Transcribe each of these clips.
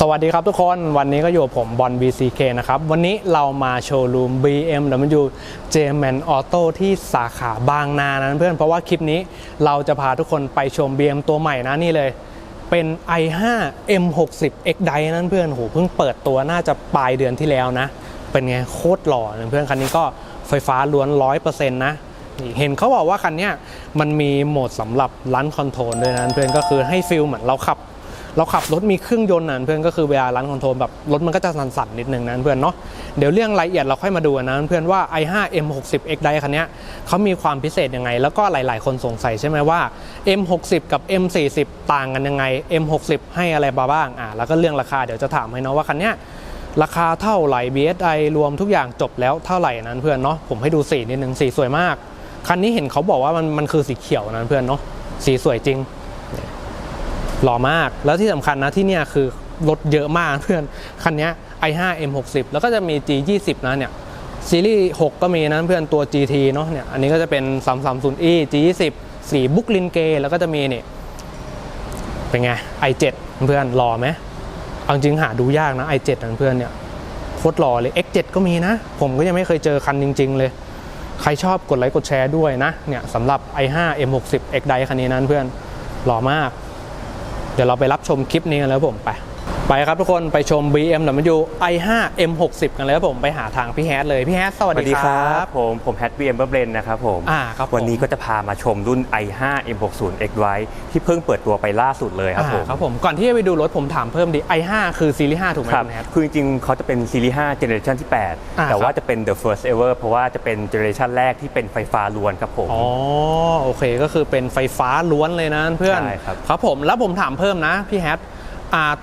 สวัสดีครับทุกคนวันนี้ก็อยู่กับผมบอล BCK นะครับ วันนี้เรามาโชว์รูม BMW J-Man Auto ที่สาขาบางนานะเพื่อนเพราะว่าคลิปนี้เราจะพาทุกคนไปชม BM ตัวใหม่นะนี่เลย เป็น i5 M60 X d i นั้นเพื่อนโหเพิ่งเปิดตัวน่าจะปลายเดือนที่แล้วนะ เป็นไงโคตรหล่อนะเพื่อนคันนี้ก็ไฟฟ้าล้วน 100%นะนี่เห็นเขาบอกว่าคันนี้มันมีโหมดสำหรับลันคอนโทรลด้วยนะเพื่อนก็คือให้ฟิลเหมือนเราขับ เราขับรถมีเครื่องยนต์นะเพื่อนก็คือเวลารันคอนโทรลแบบรถมันก็จะสั่นๆนิดนึงนะเพื่อนเนาะเดี๋ยวเรื่องรายละเอียดเราค่อยมาดูนะเพื่อนว่า i5 M60 X d i คันนี้เขามีความพิเศษยังไง แล้วก็หลายๆ คนสงสัยใช่ไหมว่า M60 กับ M40 ต่างกันยังไง M60 ให้อะไรบ้างอะแล้วก็เรื่องราคาเดี๋ยวจะถามให้เนาะว่าคันนี้ราคาเท่าไหร่ BSI รวมทุกอย่างจบแล้วเท่าไหร่นั้นเพื่อนเนาะผมให้ดูสีนิดนึงสีสวยมากคันนี้เห็นเขาบอกว่ามันมันคือสีเขียวนะเพื่อนเนาะสีสวยจริง หล่อมาก แล้วที่สำคัญนะที่เนี่ยคือรถเยอะมากเพื่อน คันนี้ i5 M60 แล้วก็จะมี G20 นะเนี่ยซีรีส์6ก็มีนะเพื่อนตัว GT เนาะเนี่ยอันนี้ก็จะเป็น 330e G20 สีบุกลินเกแล้วก็จะมีนี่เป็นไง i7 เพื่อนหล่อไหมเอาจริงหาดูยากนะ i7 นะเพื่อนเนี่ยโคตรหล่อเลย X7 ก็มีนะ ผมก็ยังไม่เคยเจอคันจริง ๆ เลย ใครชอบกดไลค์กดแชร์ด้วยนะเนี่ยสำหรับ i5 M60 X d i คันนี้นั้นเพื่อนหล่อมาก เดี๋ยวเราไปรับชมคลิปนี้กันแล้วผมไป ไปครับทุกคนไปชม BMW i5 M60 กันเลยครับผมไปหาทางพี่แฮทเลย พี่แฮทสวัสสวัสดีดีคครัรับบผมผมแฮตบีเอ็มเบอร์เบรนนะครับผมอ่าครับผมวันนี้ก็จะพามาชมรุ่น i5 M60 X d r i v e ที่เพิ่งเปิดตัวไปล่าสุดเลยครับผมอ่าครับผมก่อนที่จะไปดูรถผมถามเพิ่มดิ i5 คือซีรีส์5ถูกไหมครับคุณแฮทคือจริงๆเขาจะเป็นซีรีส์5 Generation ที่อ่า8แต่ว่าจะเป็น the first ever เพราะว่าจะเป็นเจเนอเรชันแรกที่เป็นไฟฟ้าล้วนครับผมอ๋อโอเคก็คือเป็นไฟฟ้าล้วนเลยนะเพื่อนใช่ครับครับผมแล้วผมถามเพิ่มนะพี่แฮทอ่า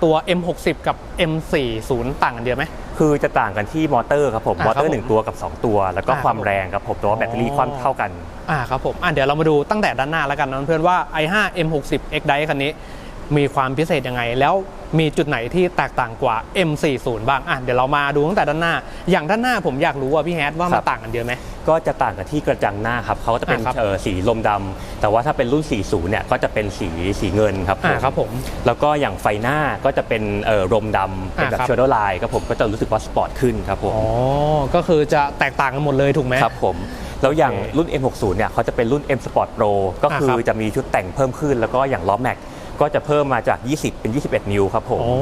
ตัว M60 กับ M40 ต่างกันเยอะไหม คือจะต่างกันที่มอเตอร์ครับผมอ่ามอเตอครับร์หนึ่งตัวกับ 2 ตัว แล้วก็อ่าความครับผมแรงครับผมแต่ว่าแบตเตอรี่อ๋อความเท่ากัน อ่าครับผมอะเดี๋ยวเรามาดูตั้งแต่ด้านหน้าแล้วกันนะเพื่อนว่า i5 M60 X d i คันนี้ มีความพิเศษยังไง แล้วมีจุดไหนที่แตกต่างกว่า M40 บ้างอะเดี๋ยวเรามาดูตั้งแต่ด้านหน้า อย่างด้านหน้าผมอยากรู้ว่าพี่แฮทว่าคมัรันบต่างกันเยอะไหม ก็จะต่างกันที่กระจังหน้าครับเขาก็จะเป็นอ่าครับเอ่อสีลมดำแต่ว่าถ้าเป็นรุ่น 40 เนี่ยก็จะเป็นสีสีเงินครับผมอ่าครับผมแล้วก็อย่างไฟหน้าก็จะเป็นเอ่อรมดำเป็นแบบอ่าครับช a โด w ไลน์ครับผมก็จะรู้สึกว่าสปอร์ตขึ้นครับผม อ๋อ ก็คือจะแตกต่างกันหมดเลยถูกไหม ครับผม แล้วอย่างโอเครุ่น M60 เนี่ยเขาจะเป็นรุ่น M Sport Pro ก็คือครับจะมีชุดแต่งเพิ่มขึ้น แล้วก็อย่างล้อแม็ก ก็จะเพิ่มมาจาก 20 เป็น 21 นิ้วครับผมอ๋อ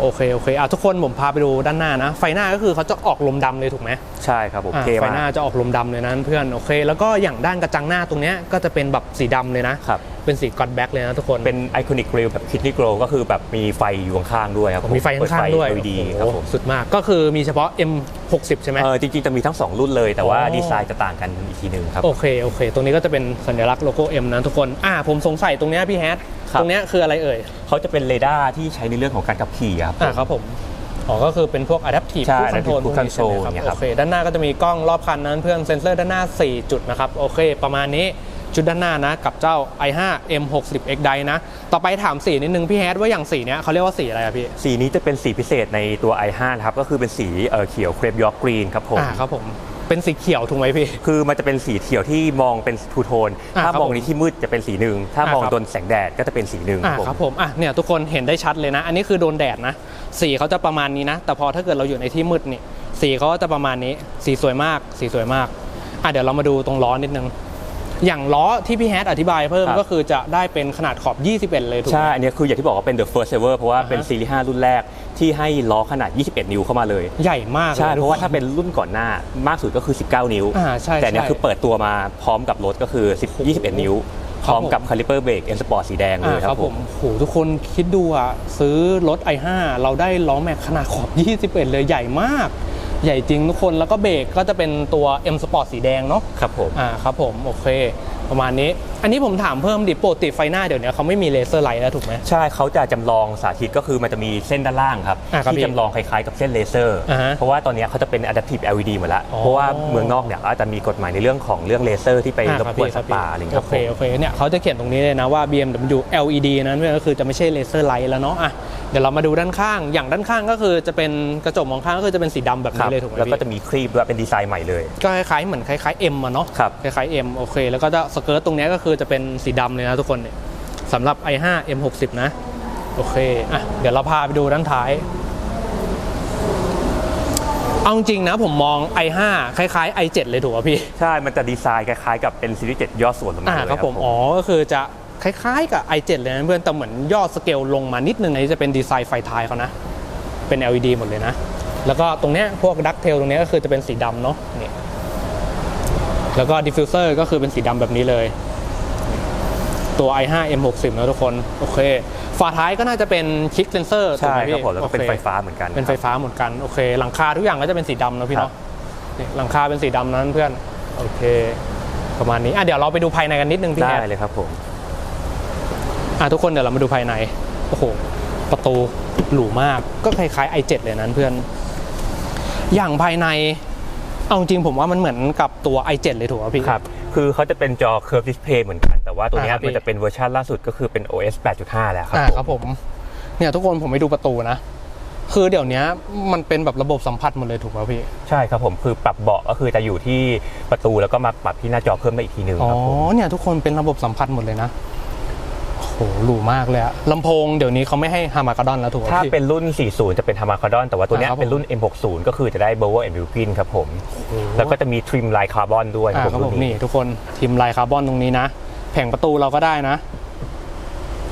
โอเคโอเคอะทุกคนผมพาไปดูด้านหน้านะ ไฟหน้าก็คือเขาจะออกลมดำเลยถูกไหมใช่ครับผมอะเท่ไฟมาหน้ากจะออกลมดำเลยนะเพื่อนโอเค แล้วก็อย่างด้านกระจังหน้าตรงเนี้ยก็จะเป็นแบบสีดำเลยนะครับ เป็นสีกอดแบ็กเลยนะทุกคน เป็นไอคอนิก r ร l แบบคิด y ี g โกลก็คือแบบมีไฟอยู่ข้างๆด้วยครับผมีไฟข้างๆด้วยเปิไฟ LED ครับโอ้โหผมสุดมากก็คือมีเฉพาะ M60 ใช่ไหมเออจริงๆจะมีทั้ง 2 รุ่นเลย แต่ว่าอ๋อดีไซน์จะต่างกันอีกทีหนึ่งครับโอเคโอเค ตรงนี้ก็จะเป็นสัญลักษณ์โลโก้ M นะทุกคนอ่าผมสงสัยตรงเนี้ยพี่แฮทครับตรงเนี้ยคืออะไรเอ่ยเขาจะเป็นเรดาร์ที่ใช้ในเรื่องของการขับขี่ครับอ่าครับผมอ๋อก็คือเป็นพวก adaptive ใช่ cruise control adaptive พวกนี้ใช่ไหม cruise control ครับเนี่ยครับโอเคด้านหน้าก็จะมีกล้องรอบคันนั้นเพื่อนเซ็นเซอร์ด้านหน้า 4 จุดนะครับโอเค ประมาณนี้ ชุดด้านหน้านะกับเจ้า i5 M60 X d i นะ ต่อไปถามสีนิดนึงพี่แฮทว่าอย่างสีเนี้ยเขาเรียกว่าสีอะไรอะพี่ สีนี้จะเป็นสีพิเศษในตัว i5 นะครับ ก็คือเป็นสีเอ่อเขียวเครปยอร์กกรีนครับผม อ่าครับผมเป็นสีเขียวถูกไหมพี่ คือมันจะเป็นสีเขียวที่มองเป็นทูโทน อ่าถ้าครับมองผมในที่มืดจะเป็นสีหนึ่ง ถ้ามองอ่าครับ โดนแสงแดดก็จะเป็นสีหนึ่งอ่าผม ครับผมอะเนี่ยทุกคนเห็นได้ชัดเลยนะ อันนี้คือโดนแดดนะ สีเขาจะประมาณนี้นะ แต่พอถ้าเกิดเราอยู่ในที่มืดนี่ สีเขาก็จะประมาณนี้ สีสวยมาก สีสวยมาก อะเดี๋ยวเรามาดูตรงล้อนิดนึง อย่างล้อที่พี่แฮทอธิบายเพิ่มก็คือจะได้เป็นขนาดขอบ 21 เลยถูกไหมใช่อันนี้คืออย่างที่บอกว่าเป็น the first ever เพราะว่าอ่าฮะเป็นซีรีส์ 5 รุ่นแรกที่ให้ล้อขนาด 21 นิ้วเข้ามาเลย ใหญ่มากลย ใช่ เพราะว่าทุกคนถ้าเป็นรุ่นก่อนหน้ามากสุดก็คือ 19 นิ้ว อ่าใช่แต่เนี่ยใช่คือเปิดตัวมาพร้อมกับรถก็คือ10 21 นิ้ว พร้อมกับคาลิเปอร์เบรกเอ็นสปอร์ตสีแดงเลอ่ายครับผมโหทุกคนคิดดูอะซื้อรถ i5 เราได้ล้อแม็กขนาดขอบ 21 เลยใหญ่มาก ใหญ่จริงทุกคนแล้วก็เบรกก็จะเป็นตัว M Sport สีแดงเนาะครับผมอ่าครับผมโอเค ประมาณนี้ อันนี้ผมถามเพิ่มดิปกติไฟหน้าเดี๋ยวนี้เขาไม่มีเลเซอร์ไลท์แล้วถูกไหม ใช่เขาจะจำลองสาธิตก็คือมันจะมีเส้นด้านล่างครับ อ่าครับที่พี่จำลองคล้ายๆกับเส้นเลเซอร์ อ่าฮะเพราะว่าตอนเนี้ยเขาจะเป็น adaptive LED หมดแล้วอ๋อ เพราะว่าเมืองนอกเนี่ยอาจจะมีกฎหมายในเรื่องของเรื่องเลเซอร์ที่ไปอ่ารบครับกวนพี่สัตว์ป่าอะไรอย่างเงี้ยโอครับเคผม โอเคเนี่ยเขาจะเขียนตรงนี้เลยนะว่า BMW LED นั้นก็คือจะไม่ใช่เลเซอร์ไลท์แล้วเนาะอะ เดี๋ยวเรามาดูด้านข้าง อย่างด้านข้างก็คือจะเป็นกระจกมองข้างก็คือจะเป็นสีดำแบบครันี้บเลยถูกไหมแล้วก็พี่จะมีครีบด้วยเป็นดีไซน์ใหม่เลย ก็คล้ายๆเหมือนคล้ายๆ M อะเนาะ ครับ คล้ายๆ M โอเค แล้วก็จะสเกิร์ตตรงเนี้ยก็คือจะเป็นสีดำเลยนะทุกคนเนี่ยสำหรับ i5 M60 นะ โอเค อะ เดี๋ยวเราพาไปดูด้านท้าย เอาจริงๆนะผมมอง i5 คล้ายๆ i7 เลยถูกป่ะพี่ ใช่ มันจะดีไซน์คล้ายๆกับเป็นซีรีส์7ย่อส่วนลงมาอ่าเลยครับผม อ๋อ ก็คือจะ คล้ายๆ กับ i7 เลยนะเพื่อนแต่เหมือนย่อสเกลลงมานิดนึงอันนี้จะเป็นดีไซน์ไฟท้ายเขานะ เป็น LED หมดเลยนะ แล้วก็ตรงเนี้ยพวกดักเทลตรงเนี้ยก็คือจะเป็นสีดำเนาะนี่แล้วก็ดิฟฟิวเซอร์ก็คือเป็นสีดำแบบนี้เลย ตัว i5 M60 นะทุกคน โอเค ฝาท้ายก็น่าจะเป็นคิกเซนเซอร์ใช่ครับผมแล้วก็เป็นโอคไฟฟ้าเหมือนกัน เป็นไฟฟ้าเหมือนกันโอเค หลังคาทุกอย่างก็จะเป็นสีดำนะพี่เนาะนี่หลังคาเป็นสีดำนั้นเพื่อนโอเค ประมาณนี้อะเดี๋ยวเราไปดูภายในกันนิดนึงพี่ได้แอดเลยครับผม อะทุกคนเดี๋ยวเรามาดูภายใน โอ้โห ประตูหรูมาก ก็คล้ายๆ i7 เลยนั้นเพื่อน อย่างภายใน เอาจริงผมว่ามันเหมือนกับตัว i7 เลยถูกป่ะพี่ ครับ คือเขาจะเป็นจอ Curve Display เหมือนกัน แต่ว่าตัวเนี้ยอ่าครับพี่ มันจะเป็นเวอร์ชันล่าสุดก็คือเป็น OS 8.5 แล้วครับอ่าผมครับผม เนี่ยทุกคนผมไปดูประตูนะ คือเดี๋ยวนี้มันเป็นแบบระบบสัมผัสหมดเลยถูกป่ะพี่ ใช่ครับผม คือปรับเบาะก็คือจะอยู่ที่ประตูแล้วก็มาปรับที่หน้าจอเพิ่มได้อีกทีหนึ่งอ๋อ ครับผม เนี่ยทุกคนเป็นระบบสัมผัสหมดเลยนะ โอ้โหหรูมากเลยอะลำโพงเดี๋ยวนี้เขาไม่ให้ฮามากาดอนแล้วถูกป่ะถ้าพี่ เป็นรุ่น 40 จะเป็น h a m a c a d o n แต่ว่าตัวเนี้ยอ่าครับผมเป็นรุ่น M60 ก็คือจะได้ b o w e r and Wilkin ครับผม แล้วก็จะมีทริมลายคาร์บอนด้วยอ่าครับผมรุ่นี่ทุกคนทีมลายคาร์บอนตรงนี้นะ แผงประตูเราก็ได้นะ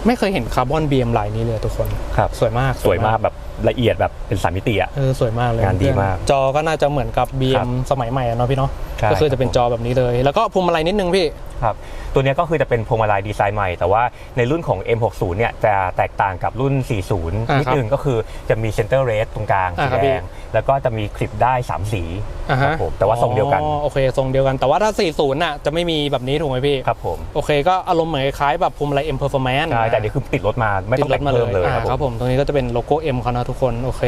ไม่เคยเห็นคาร์บอน BM ลายนี้เลยทุกคน ครับสวยมากสวยมากแบบละเอียดแบบเป็นสามมิติอะ เออสวยมากเลยงานดีมาก จอก็น่าจะเหมือนกับ ครั BM บ สมัยใหม่อะเนาะพี่เนาะ ใช่ก็คือจะเป็นครับผมจอแบบนี้เลย แล้วก็พวงมาลัยนิดนึงพี่ ครับตัวเนี้ยก็คือจะเป็นพวงมาลัยดีไซน์ใหม่ แต่ว่าในรุ่นของ M60 เนี่ยจะแตกต่างกับรุ่น40อ่านิดครับนึงก็คือจะมีเซนเตอร์เรสตรงกลางอ่าสีครับแดพี่ งแล้วก็จะมีคลิปได้ 3 สีอ่าครัฮะบผมแต่ว่าทรงเดียวกันอ๋อโอเคทรงเดียวกันแต่ว่าถ้า 40น่ะจะไม่มีแบบนี้ถูกไหมพี่ ครับผมโอเคก็อารมณ์เหมือนคล้ายๆแบบพวงมาลัย M Performance ใช่แต่อันนี้คือติดรถมาไม่ต้องแต่งเพิ่มเลยอ่าครับครับผมผมตรงนี้ก็จะเป็นโลโก้ M เขานะทุกคนโอเค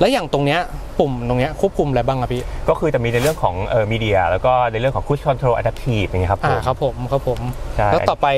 แล้วอย่างตรงเนี้ยปุ่มตรงเนี้ยควบคุมอะไรบ้างอะพี่ ก็คือจะมีในเรื่องของเอ่อมีเดียแล้วก็ในเรื่องของ Cruise Control Adaptive อย่างเงี้ยครับผอ่าม ครับผมครับผมใช่ แล้วต่อไป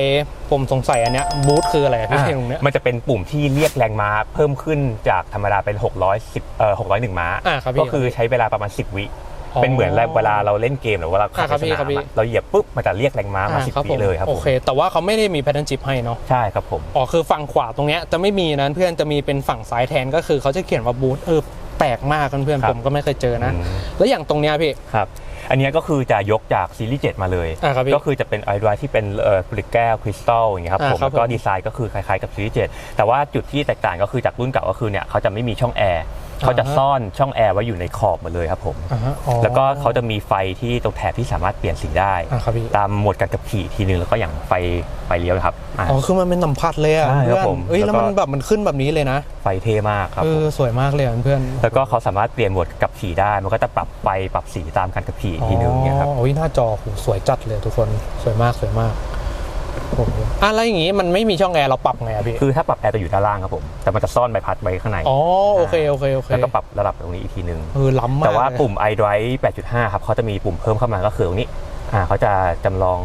ผมสงสัยอันเนี้ยบูทคืออะไรอะพี่อ่าตรงเนี้ยมันจะเป็นปุ่มที่เรียกแรงม้าเพิ่มขึ้นจากธรรมดาเป็น 610เอ่อ601 ม้า อ่าครับพี่ ก็คือใช้เวลาประมาณ 10 วิ อ๋อเป็นเหมือนเวลาเราเล่นเกมหรือว่าเราขัอ่าครับในสพี่นาครับมพี่ อะเราเหยียบปุ๊บมันจะเรียกแรงม้ามาอ่า10ครับวิผมเลยครับโอผมเค แต่ว่าเขาไม่ได้มีแพทเทิร์นชิพให้เนาะใช่ครับผม อ๋อคือฝั่งขวาตรงเนี้ยจะไม่มีนะเพื่อนจะมีเป็นฝั่งซ้ายแทนก็คือเขาจะเขียนว่าบูทเออแปลกมากเพื่อนๆผมก็ไม่เคยเจอนะ อืม แล้วอย่างตรงเนี้ยพี่ ครับ อันเนี้ยก็คือจะยกจากซีรีส์7มาเลย อ่าครับพี่ก็คือจะเป็นไอดรที่เป็นเอ่อผลิตแก้วคริสตัลอย่างเงี้ยครับอ่าผมครับแล้วก็ผม ดีไซน์ก็คือคล้ายๆกับซีรีส์7แต่ว่าจุดที่แตกต่างก็คือจากรุ่นเก่าก็คือเนี่ยเขาจะไม่มีช่องแอร์ เขาจะอ่าฮะซ่อนช่องแอร์ไว้อยู่ในขอบหมดเลยครับผมอ่าฮะอ๋อแล้วก็เขาจะมีไฟที่ตรงแถบที่สามารถเปลี่ยนสีได้อ่าครับพี่ตามโหมดการขับขี่ทีนึงแล้วก็อย่างไฟไฟเลี้ยวนะครับอะอ๋อคือมันเป็นสัมผัสเลยอะใช่ครับเพื่อนผมเอ้ยแล้แล้ววก็มันแบบมันขึ้นแบบนี้เลยนะ ไฟเท่มากครับเอผอมสวยมากเลยอะเพื่อน แล้วก็เขาสามารถเปลี่ยนโหมดกับขี่ได้ มันก็จะปรับไฟปรับสีตามการขับขี่อีกทีนึงเนี่ยครับอ๋อโอ้ยหน้าจอโหสวยจัดเลยทุกคนสวยมากสวยมากโอ้โหอะแล้วอย่างงี้มันไม่มีช่องแอร์เราปรับไงอะพี่ คือถ้าปรับแอร์จะอยู่ด้านล่างครับผม แต่มันจะซ่อนใบพัดไว้ข้างใน อ๋อโอเคโอเคโอเค แล้วก็ปรับระดับตรงนี้อีกทีนึงเออล้ำมากแต่ว่าเลยปุ่ม iDrive 8.5 ครับเขาจะมีปุ่มเพิ่มเข้ามาก็คือตรงนี้ อ่าเขาจะจำลอง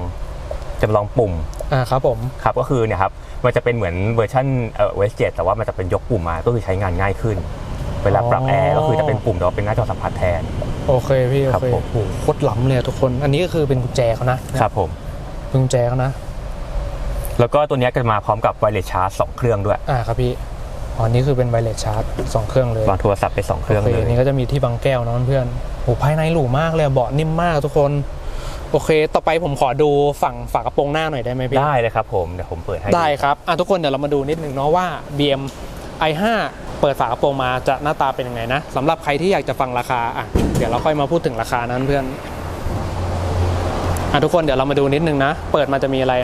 จำลองปุ่ม อ่าครับผม ครับก็คือเนี่ยครับ มันจะเป็นเหมือนเวอร์ชันเอ่อ OS 7แต่ว่ามันจะเป็นยกปุ่มมา ก็คือใช้งานง่ายขึ้น เวลาปรับแอร์ก็คือจะเป็นปุ่มแต่ว่าเป็นหน้าจอสัมผัสแทน โอเคพี่โอครับเคผมโอ้โหโคตรล้ำเลยอะทุกคน อันนี้ก็คือเป็นกุญแจเขานะครับผมเป็นกุญแจเขานะ แล้วก็ตัวเนี้ยก็จะมาพร้อมกับไวเลสชาร์จสองเครื่องด้วยอ่าครับพี่อ๋อนี่คือเป็นไวเลสชาร์จสองเครื่องเลยวางโทรศัพท์ไปสองเครื่องโอเคเลยนี่ก็จะมีที่บังแก้วเนอะเพื่อนโอ้ภายในหรูมากเลยอะเบาะนิ่มมากทุกคน โอเค ต่อไปผมขอดูฝั่งฝากระโปรงหน้าหน่อยได้ไหมพี่ ได้เลยครับผมเดี๋ยวผมเปิดให้ได้ครับอะทุกคนเดี๋ยวเรามาดูนิดนึงเนาะว่า BM i5 เปิดฝากระโปรงมาจะหน้าตาเป็นยังไงนะสำหรับใครที่อยากจะฟังราคาอะเดี๋ยวเราค่อยมาพูดถึงราคานั้นเพื่อนอะทุกคนเดี๋ยวเรามาดูนิดนึงนะ เปิดมาจะมีอะไร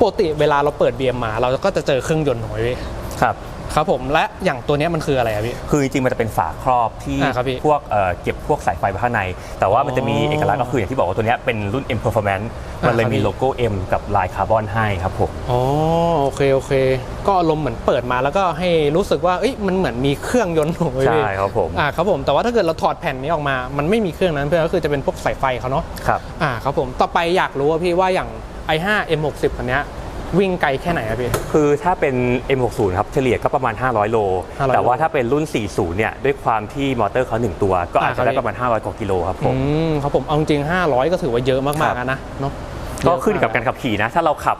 ปกติเวลาเราเปิด BM มาเราก็จะเจอเครื่องยนต์ของพี่ครับครับผมและอย่างตัวเนี้ยมันคืออะไรอะพี่ คือจริงๆมันจะเป็นฝาครอบที่อ่าครับพี่พวกเอ่อเก็บพวกสายไฟไว้ข้างใน แต่ว่ามันจะมีอ๋อเอกลักษณ์ก็คืออย่างที่บอกว่าตัวเนี้ยเป็นรุ่น M Performance มันเลยอ่าครับมีพี่โลโก้ M กับลายคาร์บอนให้ครับผมอ๋อโอเคโอเค ก็อารมณ์เหมือนเปิดมาแล้วก็ให้รู้สึกว่าเอ้ยมันเหมือนมีเครื่องยนต์ของพี่ใช่ครับผมอ่าครับผมแต่ว่าถ้าเกิดเราถอดแผ่นนี้ออกมา มันไม่มีเครื่องนั้นเพื่อนก็คือจะเป็นพวกสายไฟเขาเนาะครับอ่าครับผมต่อไปอยากรู้ว่าพี่ว่าอย่าง i5 M60 คันเนี้ยวิ่งไกลแค่ไหนอะพี่ คือถ้าเป็น M60 ครับเฉลี่ยก็ประมาณ 500 โล500แต่ว่าถ้าเป็นรุ่น 40 เนี่ย ด้วยความที่มอเตอร์เขา1 ตัว ก็อาจอ่าครัจะบได้ประมาณ 500 กว่ากิโลครับผอืมมครับผม เอาจริงๆ500 ก็ถือว่าเยอะมากๆครับอะนะเนาะ ก็ขึ้นอยู่กับการขับขี่นะ ถ้าเราขับ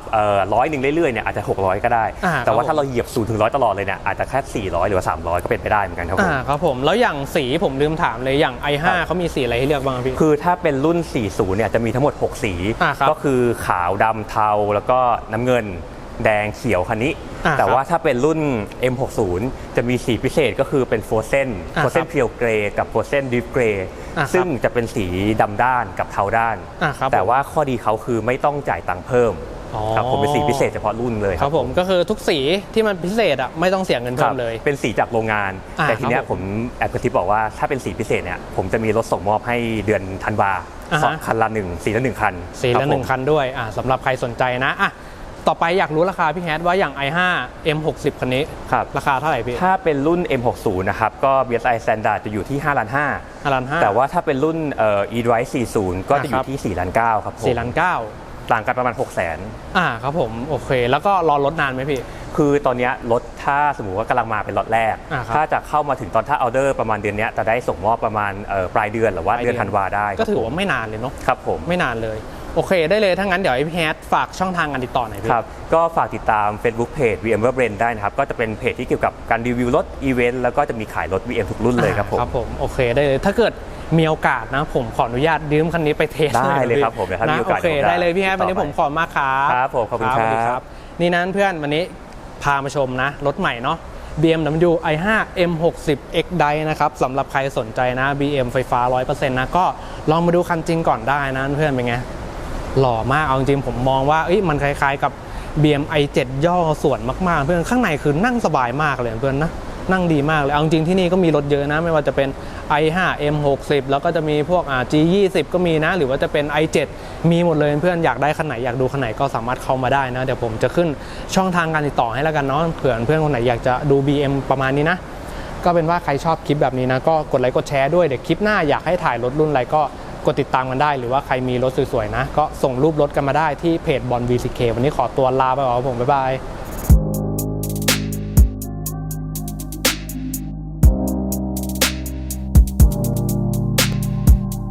ร้อยหนึ่งเรื่อยๆเนี่ยอาจจะ 600 ก็ได้อ่าแต่ว่าครับผมถ้าเราเหยียบ0ถึงร้อยตลอดเลยเนี่ยอาจจะแค่ 400 หรือว่า 300 ก็เป็นไปได้เหมือนกันครับผมอ่าครับผม แล้วอย่างสีผมลืมถามเลยอย่าง i5 ครับเขามีสีอะไรให้เลือกบ้างครับพี่ คือถ้าเป็นรุ่น 40 เนี่ยจะมีทั้งหมด 6 สีอ่าครับก็คือขาวดำเทาแล้วก็น้ำเงินแดงเขียวคันนี้อ่าแต่ครับว่าถ้าเป็นรุ่น M60 จะมีสีพิเศษก็คือเป็นโฟเซนอ่าโฟเซครันบเพียวเกรกับโฟเซนดิฟเกร อ่าครับซึ่งจะเป็นสีดำด้านกับเทาด้าน อ่าครับแต่ว่าข้อดีเขาคือไม่ต้องจ่ายตังค์เพิ่มอ๋อ ครับผมเป็นสีพิเศษเฉพาะรุ่นเลยครับผมก็คือทุกสีที่มันพิเศษอะไม่ต้องเสียเงินคเพิ่รับมเลย เป็นสีจากโรงงาน อ่าแต่ทีเนี้ยครับผมแอบกระซิบบอกว่าถ้าเป็นสีพิเศษเนี่ยผมจะมีรถส่งมอบให้เดือนธันวาอ่าฮะ สองคันละหนึ่งสีละหนึ่งคันสีครัละบหนึ่งผม คันด้วยอ่าสำหรับใครสนใจนะอะ ต่อไปอยากรู้ราคาพี่แฮทว่าอย่าง i5 M60 คันนี้ครับ ราคาเท่าไหร่พี่ ถ้าเป็นรุ่น M60 นะครับ ก็ BSI Standard จะอยู่ที่5ล้านห้าล้านห้า5แต่ว่าถ้าเป็นรุ่นเอ่อ e-drive 40 ก็จะอครัยู่บที่4ล้าน9ครับผมสี่ล้านเก้าต่างกันประมาณ 6 0 0 0 0นอ่าครับผม โอเค แล้วก็รอรถนานไหมพี่ คือตอนเนี้ยรถถ้าสมมุติว่ากำลังมาเป็นล็อตแรกอ่าครับถ้าจะเข้ามาถึงตอนถ้าออเดอร์ประมาณเดือนเนี้ยจะได้ส่งมอบประมาณเอ่อปลายเดือนหรือว่าปลายเดืเดืออนนธันวาได้ ก็ถือครับว่าไม่นานเลยเนาะครับผมไม่นานเลย โอเคได้เลยถ้างั้นเดี๋ยวให้พี่แฮทฝากช่องทางการติดต่อหน่อยพี่ครับ ก็ฝากติดตาม Facebook Page VMware Brand ได้นะครับ ก็จะเป็นเพจที่เกี่ยวกับการรีวิวรถอีเวนต์แล้วก็จะมีขายรถ VM ทุกรุ่นเลยครับผมครับผมโอเคได้เลยถ้าเกิดมีโอกาสนะ ผมขออนุญาตยืมคันนี้ไปเทสได้เลยหน่อครับผมเดี๋ยวถ้ามีนะโอกาสโอเคผมจะได้เลยพี่แฮทติดต่อวันนี้ผมขอบคุณมากครับครับผมขอบคุณสวัสดีครับนี่นั้นเพื่อนวันนี้พามาชมนะรถใหม่เนาะ BMW i5 M60 X Drive นะครับสำหรับใครสนใจนะ BM ไฟฟ้า 100%นะก็ลองมาดูคันจริงก่อนได้นะเพื่อนเป็นไง หล่อมากเอาจริงผมมองว่ามันคล้ายๆกับ BMI 7 ย่อส่วนมากๆ เพื่อนข้างในคือนั่งสบายมากเลยเพื่อนนะนั่งดีมากเลย เอาจริงที่นี่ก็มีรถเยอะนะ ไม่ว่าจะเป็น i5 M60 แล้วก็จะมีพวกอ่า G20 ก็มีนะ หรือว่าจะเป็น i7 มีหมดเลยเพื่อนอยากได้คันไหนอยากดูคันไหนก็สามารถเข้ามาได้นะ เดี๋ยวผมจะขึ้นช่องทางการติดต่อให้แล้วกันเนาะเผื่อเพื่อนคนไหนอยากจะดู BM ประมาณนี้นะ ก็เป็นว่าใครชอบคลิปแบบนี้นะ ก็กดไลค์กดแชร์ด้วยเดี๋ยวคลิปหน้าอยากให้ถ่ายรถรุ่นอะไรก็ ดติดตามกันได้ หรือว่าใครมีรถสวยๆนะ ก็ส่งรูปรถกันมาได้ที่เพจบอล VCK วันนี้ขอตัวลาไปก่อนครับผมบ๊ายบาย